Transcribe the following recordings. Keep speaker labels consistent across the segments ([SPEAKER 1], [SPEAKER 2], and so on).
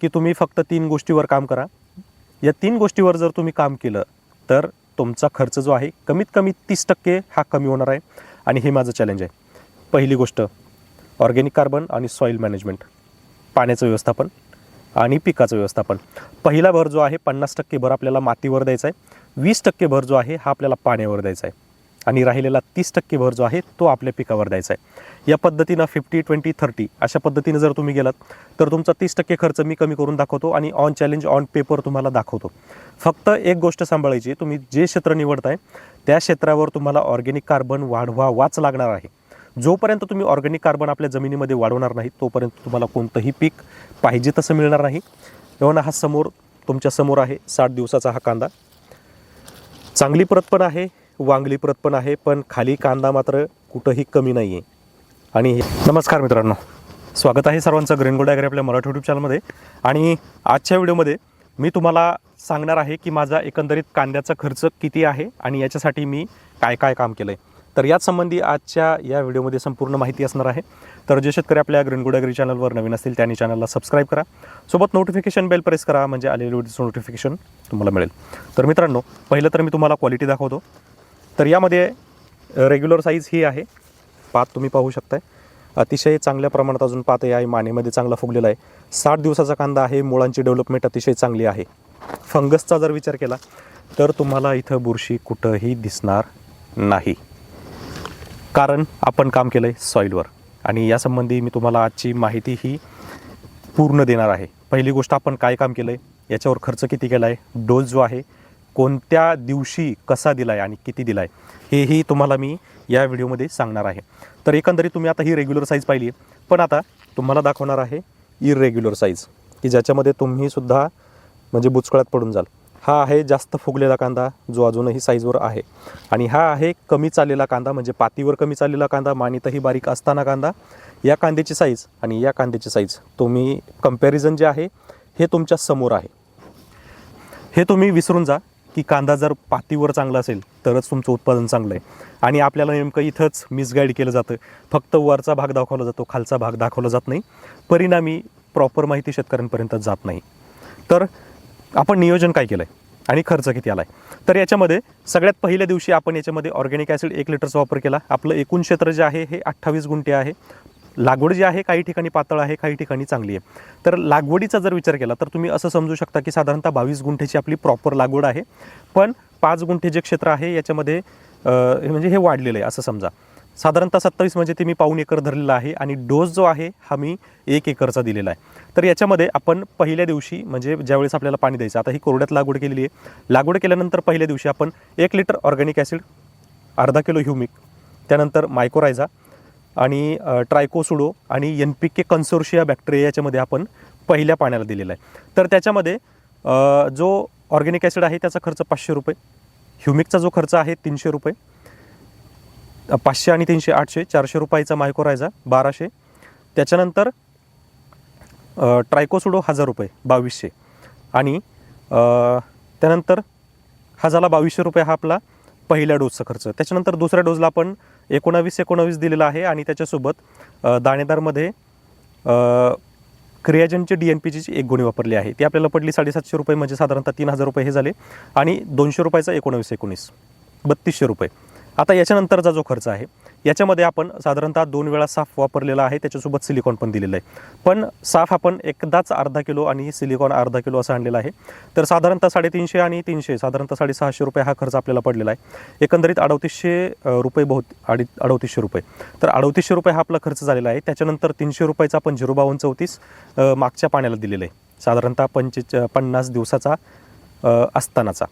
[SPEAKER 1] की तुम्ही फक्त तीन गोष्टीवर काम करा. या तीन गोष्टीवर जर तुम्ही काम केलं तर तुमचा खर्च जो आहे कमीत कमी तीस टक्के हा कमी होणार आहे. आणि हे माझं चॅलेंज आहे. पहिली गोष्ट ऑर्गॅनिक कार्बन आणि सॉईल मॅनेजमेंट पाण्याचं व्यवस्थापन आणि पिकाचं व्यवस्थापन. पहिला भर जो आहे पन्नास टक्के भर आपल्याला मातीवर द्यायचा आहे. वीस टक्के भर जो आहे हा आपल्याला पाण्यावर द्यायचा आहे. आणि राहिलेला तीस टक्के भर जो आहे तो आपल्या पिकावर द्यायचा आहे. या पद्धतीनं फिफ्टी ट्वेंटी थर्टी अशा पद्धतीनं जर तुम्ही गेलात तर तुमचा तीस टक्के खर्च मी कमी करून दाखवतो आणि ऑन चॅलेंज ऑन पेपर तुम्हाला दाखवतो. फक्त एक गोष्ट सांभाळायची तुम्ही जे क्षेत्र निवडताय त्या क्षेत्रावर तुम्हाला ऑर्गॅनिक कार्बन वाढवावाच लागणार आहे. जोपर्यंत तुम्ही ऑर्गॅनिक कार्बन आपल्या जमिनीमध्ये वाढवणार नाही तोपर्यंत तुम्हाला कोणतंही पीक पाहिजे तसं मिळणार नाही. तेव्हा हा समोर तुमच्यासमोर आहे साठ दिवसाचा हा कांदा. चांगली प्रत पण आहे वांगली प्रत पण आहे पण खाली कांदा मात्र कुठंही कमी नाही आहे आणि हे- नमस्कार मित्रांनो. स्वागत आहे सर्वांचं ग्रीन गोल्ड ॲग्री आपल्या मराठी यूट्यूब चॅनलमध्ये आणि आजच्या व्हिडिओमध्ये मी तुम्हाला सांगणार आहे की माझा एकंदरीत कांद्याचा खर्च किती आहे आणि याच्यासाठी मी काय काय काम केलं आहे तर याच संबंधी आजच्या या व्हिडिओमध्ये संपूर्ण माहिती असणार आहे. तर जे शेतकरी आपल्या ग्रीन गोल्ड चॅनलवर नवीन असतील त्यांनी चॅनलला सबस्क्राईब करा. सोबत नोटिफिकेशन बेल प्रेस करा म्हणजे आलेले व्हिडिओचं नोटिफिकेशन तुम्हाला मिळेल. तर मित्रांनो पहिलं तर मी तुम्हाला क्वालिटी दाखवतो. तर यामध्ये रेग्युलर साईज ही आहे. पात तुम्ही पाहू शकताय. अतिशय चांगल्या प्रमाणात अजून पात आहे मानेमध्ये चांगला फुगलेला आहे. साठ दिवसाचा कांदा आहे. मुळांची डेव्हलपमेंट अतिशय चांगली आहे. फंगसचा जर विचार केला तर तुम्हाला इथं बुरशी कुठंही दिसणार नाही. कारण आपण काम केलं आहे सॉईलवर आणि यासंबंधी मी तुम्हाला आजची माहिती ही पूर्ण देणार आहे. पहिली गोष्ट आपण काय काम केलं आहे याच्यावर खर्च किती केला आहे डोस जो आहे कोणत्या दिवशी कसा दिला आहे आणि किती दिला आहे हेही तुम्हाला मी या व्हिडिओमध्ये सांगणार आहे. तर एकंदरीत तुम्ही आता ही रेग्युलर साईज पाहिली आहे. पण आता तुम्हाला दाखवणार आहे इरेग्युलर साईज की ज्याच्यामध्ये तुम्हीसुद्धा म्हणजे बुचकळ्यात पडून जाल. हा आहे जास्त फुगलेला कांदा जो अजूनही साईजवर आहे. आणि हा आहे कमी चाललेला कांदा म्हणजे पातीवर कमी चाललेला कांदा मानितही बारीक असताना कांदा. या कांद्याची साईज आणि या कांद्याची साईज तुम्ही कंपॅरिझन जे आहे हे तुमच्यासमोर आहे. हे तुम्ही विसरून जा. की कांदा जर पातीवर चांगला असेल तरच तुमचं उत्पादन चांगलं आहे. आणि आपल्याला नेमकं इथंच मिसगाईड केलं जातं. फक्त वरचा भाग दाखवला जातो खालचा भाग दाखवला जात नाही. परिणामी प्रॉपर माहिती शेतकऱ्यांपर्यंत जात नाही. तर आपण नियोजन काय केलं आहे आणि खर्च किती आला आहे तर याच्यामध्ये सगळ्यात पहिल्या दिवशी आपण याच्यामध्ये ऑर्गॅनिक ॲसिड एक लिटरचा वापर केला. आपलं एकूण क्षेत्र जे आहे हे अठ्ठावीस गुंठे आहे. लागवड जी आहे काही ठिकाणी पातळ आहे काही ठिकाणी चांगली आहे. तर लागवडीचा जर विचार केला तर तुम्ही असं समजू शकता की साधारणतः बावीस गुंठेची आपली प्रॉपर लागवड आहे. पण पाच गुंठे जे क्षेत्र आहे याच्यामध्ये म्हणजे हे वाढलेलं आहे असं समजा. साधारणतः सत्तावीस म्हणजे ते मी पाऊन एकर धरलेला आहे आणि डोस जो आहे हा मी एक एकरचा दिलेला आहे. तर याच्यामध्ये आपण पहिल्या दिवशी म्हणजे ज्यावेळेस आपल्याला पाणी द्यायचं आता ही कोरड्यात लागवड केलेली आहे. लागवड केल्यानंतर पहिल्या दिवशी आपण एक लिटर ऑर्गॅनिक ॲसिड अर्धा किलो ह्युमिक त्यानंतर मायकोरायझा आणि ट्रायकोसुडो आणि N P K consortia bacteria याच्यामध्ये आपण पहिल्या पाण्याला दिलेला आहे. तर त्याच्यामध्ये जो ऑर्गॅनिक ॲसिड आहे त्याचा खर्च पाचशे रुपये ह्युमिकचा जो खर्च आहे तीनशे रुपये पाचशे आणि तीनशे आठशे चारशे रुपयाचा मायकोरायझा बाराशे त्याच्यानंतर ट्रायकोसुडो हजार रुपये बावीसशे आणि त्यानंतर हा झाला बावीसशे रुपये हा आपला पहिल्या डोसचा खर्च. त्याच्यानंतर दुसऱ्या डोसला आपण एकोणावीस एकोणावीस दिलेला आहे आणि त्याच्यासोबत दाणेदारमध्ये अ, क्रियाजनची डी एन पीची एक गोणी वापरली आहे. ती आपल्याला पडली साडेसातशे रुपये म्हणजे साधारणतः तीन हजार रुपये हे झाले. आणि दोनशे रुपयाचा एकोणावीस एकोणीस. बत्तीसशे रुपये. आता याच्यानंतरचा जो खर्च आहे याच्यामध्ये आपण साधारणतः दोन वेळा साफ वापरलेला आहे त्याच्यासोबत सिलिकॉन पण दिलेलं आहे. पण साफ आपण एकदाच अर्धा किलो आणि सिलिकॉन अर्धा किलो असं आणलेलं आहे. तर साधारणतः साडेतीनशे आणि तीनशे साधारणतः साडेसहाशे रुपये हा खर्च आपल्याला पडलेला आहे. एकंदरीत अडतीसशे रुपये बहुत अडी अडतीसशे रुपये. तर अडतीसशे रुपये हा आपला खर्च झालेला आहे. त्याच्यानंतर तीनशे रुपयाचा आपण झिरो बावन्न चौतीस मागच्या पाण्याला दिलेलं आहे. साधारणतः पंचे पन्नास दिवसाचा असतानाचा.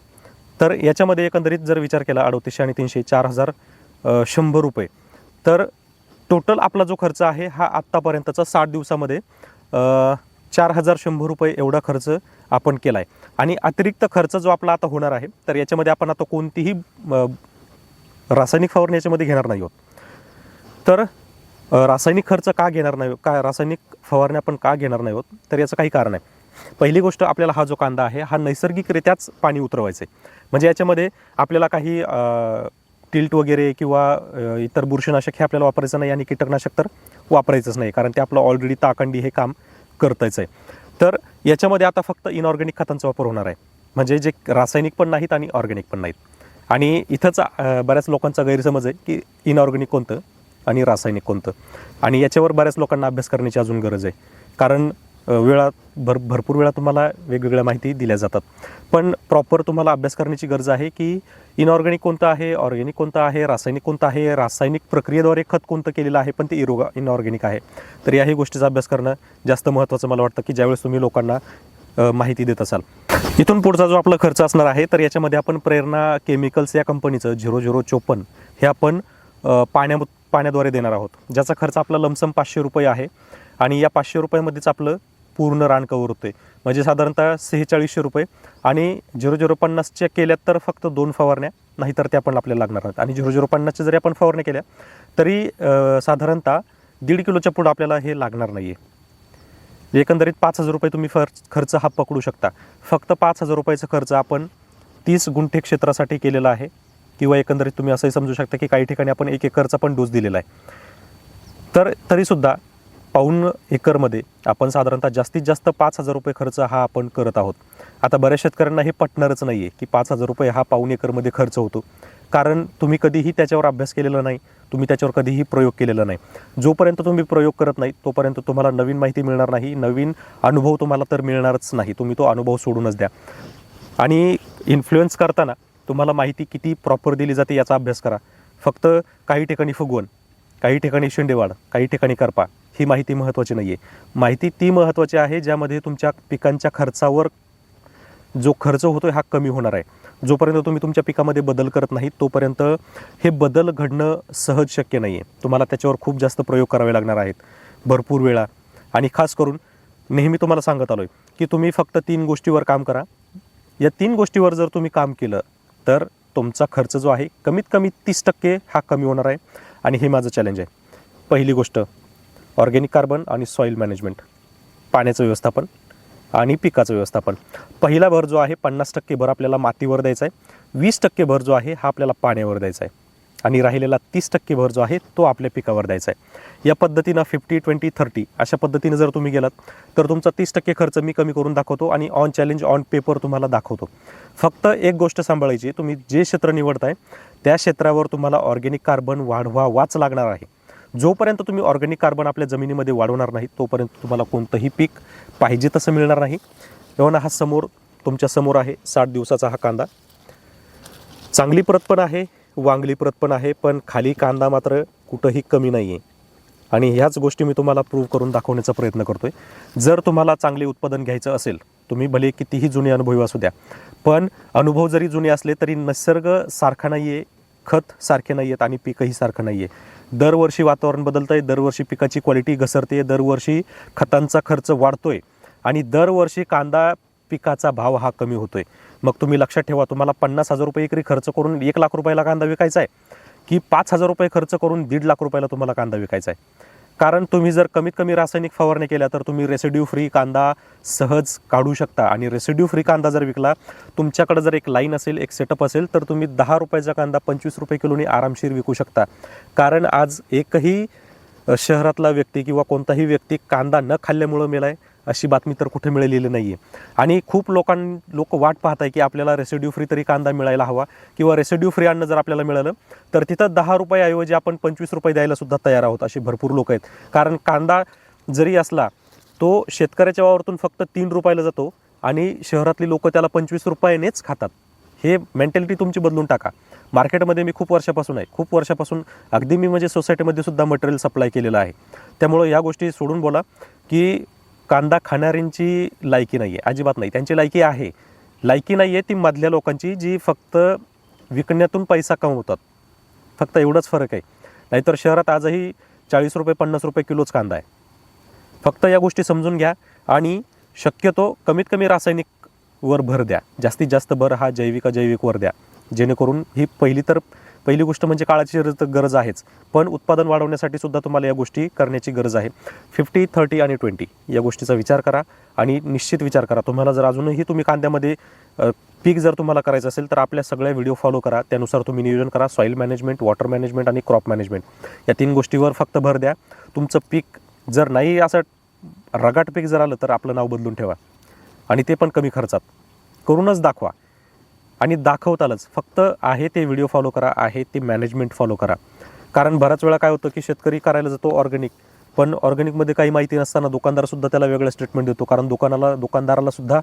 [SPEAKER 1] तर याच्यामध्ये एकंदरीत जर विचार केला अडतीसशे आणि तीनशे चार हजार शंभर रुपये. तर टोटल आपला जो खर्च आहे हा आत्तापर्यंतचा साठ दिवसामध्ये चार हजार शंभर रुपये एवढा खर्च आपण केला आहे आणि अतिरिक्त खर्च जो आपला आता होणार आहे तर याच्यामध्ये आपण आता कोणतीही रासायनिक फवारणी याच्यामध्ये घेणार नाही आहोत. तर रासायनिक खर्च का घेणार नाही का रासायनिक फवारणी आपण का घेणार नाही आहोत तर याचं काही कारण आहे पहिली गोष्ट आपल्याला हा जो कांदा आहे हा नैसर्गिकरित्याच पाणी उतरवायचं आहे म्हणजे याच्यामध्ये आपल्याला काही टिल्ट वगैरे किंवा इतर बुरशीनाशक हे आपल्याला वापरायचं नाही आणि कीटकनाशक तर वापरायचंच नाही. कारण ते आपलं ऑलरेडी ताकंडी हे काम करतायचं आहे. तर याच्यामध्ये आता फक्त इनऑर्गॅनिक खतांचा वापर होणार आहे. म्हणजे जे रासायनिक पण नाहीत आणि ऑर्गॅनिक पण नाहीत. आणि इथंच बऱ्याच लोकांचा गैरसमज आहे की इनऑर्गॅनिक कोणतं आणि रासायनिक कोणतं. आणि याच्यावर बऱ्याच लोकांना अभ्यास करण्याची अजून गरज आहे. कारण वेळा भर भरपूर वेळा तुम्हाला वेगवेगळ्या माहिती दिल्या जातात. पण प्रॉपर तुम्हाला अभ्यास करण्याची गरज आहे की इनऑर्गॅनिक कोणतं आहे ऑर्गॅनिक कोणतं आहे रासायनिक कोणतं आहे रासायनिक प्रक्रियेद्वारे खत कोणतं केलेलं आहे पण ते इरोगा इनऑर्गॅनिक आहे. तर याही गोष्टीचा अभ्यास करणं जास्त महत्त्वाचं मला वाटतं की ज्यावेळेस तुम्ही लोकांना माहिती देत असाल. इथून पुढचा जो आपला खर्च असणार आहे तर याच्यामध्ये आपण प्रेरणा केमिकल्स या कंपनीचं झिरो झिरो चोपन्न हे आपण पाण्या पाण्याद्वारे देणार आहोत. ज्याचा खर्च आपला लमसम पाचशे रुपये आहे आणि या पाचशे रुपयामध्येच आपलं पूर्ण रान कवर होते म्हणजे साधारणतः सेहेचाळीसशे रुपये. आणि झिरो झिरो पन्नासच्या केल्यात तर फक्त दोन फवारण्या नाहीतर त्या पण आपल्याला लागणार आहेत. आणि झिरो झिरो पन्नासच्या जरी आपण फवारण्या केल्या तरी साधारणतः दीड किलोच्या पुढं आपल्याला हे लागणार नाही आहे एकंदरीत पाच हजार रुपये तुम्ही फर खर्च हा पकडू शकता. फक्त पाच हजार रुपयाचा खर्च आपण तीस गुंठे क्षेत्रासाठी केलेला आहे. किंवा एकंदरीत तुम्ही असंही समजू शकता की काही ठिकाणी आपण एक एकरचा पण डोस दिलेला आहे. तर तरीसुद्धा पाऊन एकरमध्ये आपण साधारणतः जास्तीत जास्त पाच हजार रुपये खर्च हा आपण करत आहोत. आता बऱ्याच शेतकऱ्यांना हे पटणारच नाही आहे की पाच हजार रुपये हा पाऊन एकरमध्ये खर्च होतो. कारण तुम्ही कधीही त्याच्यावर अभ्यास केलेला नाही तुम्ही त्याच्यावर कधीही प्रयोग केलेला नाही. जोपर्यंत तुम्ही प्रयोग करत नाही तोपर्यंत तुम्हाला नवीन माहिती मिळणार नाही नवीन अनुभव तुम्हाला तर मिळणारच नाही. तुम्ही तो अनुभव सोडूनच द्या. आणि इन्फ्लुएन्स करताना तुम्हाला माहिती किती प्रॉपर दिली जाते याचा अभ्यास करा. फक्त काही ठिकाणी फुगवण काही ठिकाणी शेंडेवाड काही ठिकाणी करपा ही माहिती महत्त्वाची नाही आहे माहिती ती महत्त्वाची आहे ज्यामध्ये तुमच्या पिकांच्या खर्चावर जो खर्च होतो आहे हा कमी होणार आहे. जोपर्यंत तुम्ही तुमच्या पिकामध्ये बदल करत नाही तोपर्यंत हे बदल घडणं सहज शक्य नाही आहे तुम्हाला त्याच्यावर खूप जास्त प्रयोग करावे लागणार आहेत. भरपूर वेळा. आणि खास करून नेहमी तुम्हाला सांगत आलो आहे की तुम्ही फक्त तीन गोष्टीवर काम करा. या तीन गोष्टीवर जर तुम्ही काम केलं तर तुमचा खर्च जो आहे कमीत कमी तीस टक्के हा कमी होणार आहे. आणि हे माझं चॅलेंज आहे. पहिली गोष्ट ऑर्गॅनिक कार्बन आणि सॉईल मॅनेजमेंट पाण्याचं व्यवस्थापन आणि पिकाचं व्यवस्थापन. पहिला भर जो आहे पन्नास टक्के भर आपल्याला मातीवर द्यायचा आहे. वीस टक्के भर जो आहे हा आपल्याला पाण्यावर द्यायचा आहे. आणि राहिलेला तीस टक्के भर जो आहे तो आपल्या पिकावर द्यायचा आहे. या पद्धतीनं फिफ्टी ट्वेंटी थर्टी अशा पद्धतीनं जर तुम्ही गेलात तर तुमचा तीस टक्के खर्च मी कमी करून दाखवतो आणि ऑन चॅलेंज ऑन पेपर तुम्हाला दाखवतो. फक्त एक गोष्ट सांभाळायची तुम्ही जे क्षेत्र निवडताय त्या क्षेत्रावर तुम्हाला ऑर्गॅनिक कार्बन वाढवा वाच लागणार आहे. जोपर्यंत तुम्ही ऑर्गॅनिक कार्बन आपल्या जमिनीमध्ये वाढवणार नाही तोपर्यंत तुम्हाला कोणतंही पीक पाहिजे तसं मिळणार नाही. तेव्हा हा समोर तुमच्यासमोर आहे साठ दिवसाचा हा कांदा. चांगली प्रत पण आहे वांगली प्रत पण आहे पण खाली कांदा मात्र कुठंही कमी नाही आहे आणि ह्याच गोष्टी मी तुम्हाला प्रूव्ह करून दाखवण्याचा प्रयत्न करतो आहे जर तुम्हाला चांगले उत्पादन घ्यायचं असेल तुम्ही भले कितीही जुने अनुभवी असू द्या पण अनुभव जरी जुने असले तरी निसर्ग सारखा नाही आहे खत सारखे नाही आहेत आणि पीकही सारखं नाही आहे दरवर्षी वातावरण बदलतं आहे दरवर्षी पिकाची क्वालिटी घसरते दरवर्षी खतांचा खर्च वाढतो आहे आणि दरवर्षी कांदा पिकाचा भाव हा कमी होतो आहे मग तुम्ही लक्षात ठेवा तुम्हाला पन्नास हजार रुपये एकरी खर्च करून एक लाख रुपयाला कांदा विकायचा आहे की पाच हजार रुपये खर्च करून दीड लाख रुपयाला तुम्हाला कांदा विकायचा आहे कारण तुम्ही जर कमीत कमी रासायनिक फवारणी केल्या तर तुम्ही रेसिड्यू फ्री कांदा सहज काढू शकता. आणि रेसिड्यू फ्री कांदा जर विकला तुमच्याकडे जर एक लाईन असेल एक सेटअप असेल तर तुम्ही दहा रुपयाचा कांदा पंचवीस रुपये किलोनी आरामशीर विकू शकता. कारण आज एकही शहरातला व्यक्ती किंवा कोणताही व्यक्ती कांदा न खाल्ल्यामुळं मेलाय. अशी बातमी तर कुठे मिळालेली नाही आहे आणि खूप लोकां लोक वाट पाहत आहे की आपल्याला रेसिड्यू फ्री तरी कांदा मिळायला हवा किंवा रेसिड्यू फ्री अन्न जर आपल्याला मिळालं तर तिथं दहा रुपयाऐवजी आपण पंचवीस रुपये द्यायला सुद्धा तयार आहोत असे भरपूर लोक आहेत. कारण कांदा जरी असला तो शेतकऱ्याच्या वावरतून फक्त तीन रुपयाला जातो आणि शहरातली लोक त्याला पंचवीस रुपयानेच खातात. हे मेंटॅलिटी तुमची बदलून टाका. मार्केटमध्ये मी खूप वर्षापासून आहे. खूप वर्षापासून अगदी मी म्हणजे सोसायटीमध्ये सुद्धा मटेरियल सप्लाय केलेलं आहे. त्यामुळं या गोष्टी सोडून बोला की कांदा खाणाऱ्यांची लायकी नाही आहे अजिबात नाही. त्यांची लायकी आहे. लायकी नाही आहे ती मधल्या लोकांची जी फक्त विकण्यातून पैसा कमवतात. फक्त एवढंच फरक आहे. नाहीतर शहरात आजही चाळीस रुपये पन्नास रुपये किलोच कांदा आहे. फक्त या गोष्टी समजून घ्या आणि शक्यतो कमीत कमी रासायनिक वर भर द्या. जास्तीत जास्त भर हा जैविक अजैविकवर द्या. जेणेकरून ही पहिली तर पहिली गोष्ट म्हणजे काळाची गरज तर गरज आहेच. पण उत्पादन वाढवण्यासाठी सुद्धा तुम्हाला या गोष्टी करण्याची गरज आहे. फिफ्टी थर्टी आणि ट्वेंटी या गोष्टीचा विचार करा आणि निश्चित विचार करा. तुम्हाला जर अजूनही तुम्ही कांद्यामध्ये पीक जर तुम्हाला करायचं असेल तर आपल्या सगळ्या व्हिडिओ फॉलो करा. त्यानुसार तुम्ही नियोजन करा. सॉईल मॅनेजमेंट वॉटर मॅनेजमेंट आणि क्रॉप मॅनेजमेंट या तीन गोष्टीवर फक्त भर द्या. तुमचं पीक जर नाही असं रगाट पीक जर आलं तर आपलं नाव बदलून ठेवा आणि ते पण कमी खर्चात. करूनच दाखवा. आणि दाखवतालच. फक्त आहे ते व्हिडिओ फॉलो करा आहे ते मॅनेजमेंट फॉलो करा. कारण बऱ्याच वेळा काय होतं की शेतकरी करायला जातो ऑर्गॅनिक पण ऑर्गॅनिकमध्ये काही माहिती नसताना दुकानदारसुद्धा त्याला वेगळं स्टेटमेंट देतो. कारण दुकानाला दुकानदारालासुद्धा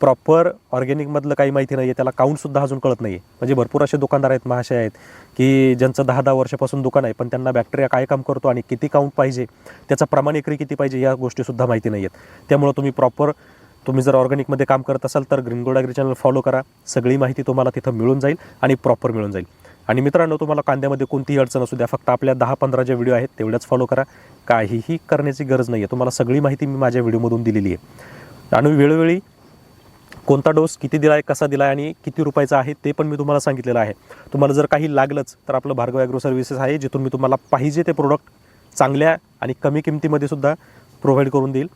[SPEAKER 1] प्रॉपर ऑर्गॅनिकमधलं काही माहिती नाही आहे त्याला काउंटसुद्धा अजून कळत नाही आहे म्हणजे भरपूर असे दुकानदार आहेत महाशय आहेत की ज्यांचं दहा दहा वर्षापासून दुकान आहे पण त्यांना बॅक्टेरिया काय काम करतो आणि किती काउंट पाहिजे त्याचा प्रमाण एकरी किती पाहिजे या गोष्टीसुद्धा माहिती नाही आहेत त्यामुळं तुम्ही प्रॉपर तुम्ही जर ऑर्गॅनिकमध्ये काम करत असाल तर Green Gold Agri channel follow करा. सगळी माहिती तुम्हाला तिथं मिळून जाईल आणि प्रॉपर मिळून जाईल. आणि मित्रांनो तुम्हाला कांद्यामध्ये कोणतीही अडचण असू द्या फक्त आपल्या दहा पंधरा जे व्हिडिओ आहेत तेवढ्याच फॉलो करा. काहीही करण्याची गरज नाही आहे तुम्हाला सगळी माहिती मी माझ्या व्हिडिओमधून दिलेली आहे. आणि वेळोवेळी कोणता डोस किती दिला आहे कसा दिला आहे आणि किती रुपयाचा आहे ते पण मी तुम्हाला सांगितलेलं आहे. तुम्हाला जर काही लागलंच तर आपलं भार्गव ॲग्रो सर्व्हिसेस आहे जिथून मी तुम्हाला पाहिजे ते प्रोडक्ट चांगल्या आणि कमी किमतीमध्ये सुद्धा प्रोव्हाइड करून देईल.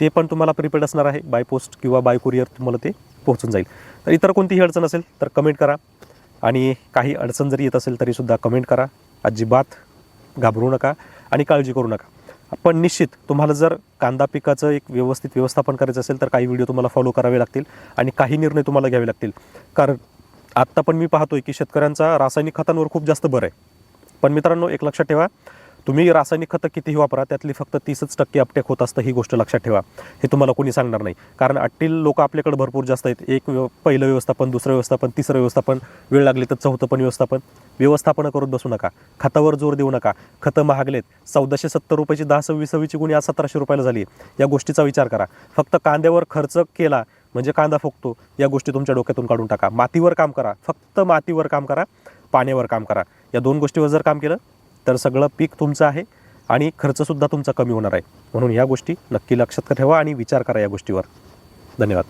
[SPEAKER 1] ते पण तुम्हाला प्रिपेड असणार आहे. बाय पोस्ट किंवा बाय कुरिअर तुम्हाला ते पोहोचून जाईल. तर इतर कोणतीही अडचण असेल तर कमेंट करा. आणि काही अडचण जरी येत असेल तरीसुद्धा कमेंट करा. अजिबात घाबरू नका आणि काळजी करू नका. पण निश्चित तुम्हाला जर कांदा पिकाचं एक व्यवस्थित व्यवस्थापन करायचं असेल तर काही व्हिडिओ तुम्हाला फॉलो करावे लागतील आणि काही निर्णय तुम्हाला घ्यावे लागतील. कारण आत्ता पण मी पाहतोय की शेतकऱ्यांचा रासायनिक खतांवर खूप जास्त भर आहे. पण मित्रांनो एक लक्षात ठेवा. तुम्ही रासायनिक खतं कितीही वापरा त्यातली फक्त तीसच टक्के अपटेक होत असतं ही गोष्ट लक्षात ठेवा. हे तुम्हाला कोणी सांगणार नाही. कारण अट्टील लोक आपल्याकडे भरपूर जास्त आहेत. एक व्यव पहिलं व्यवस्थापन दुसरं व्यवस्थापन तिसरं व्यवस्थापन वेळ लागली तर चौथं पण व्यवस्थापन. व्यवस्थापन करत बसू नका. खतावर जोर देऊ नका. खतं महागलेत. चौदाशे सत्तर रुपयाची दहा सव्वीस सव्वीची गुणी आज सतराशे रुपयाला झाली. या गोष्टीचा विचार करा. फक्त कांद्यावर खर्च केला म्हणजे कांदा फुगतो. या गोष्टी तुमच्या डोक्यातून काढून टाका. मातीवर काम करा. फक्त मातीवर काम करा. पाण्यावर काम करा. या दोन गोष्टीवर जर काम केलं तर सगळं पीक तुमचं आहे आणि खर्चसुद्धा तुमचा कमी होणार आहे. म्हणून या गोष्टी नक्की लक्षात ठेवा आणि विचार करा या गोष्टीवर. धन्यवाद.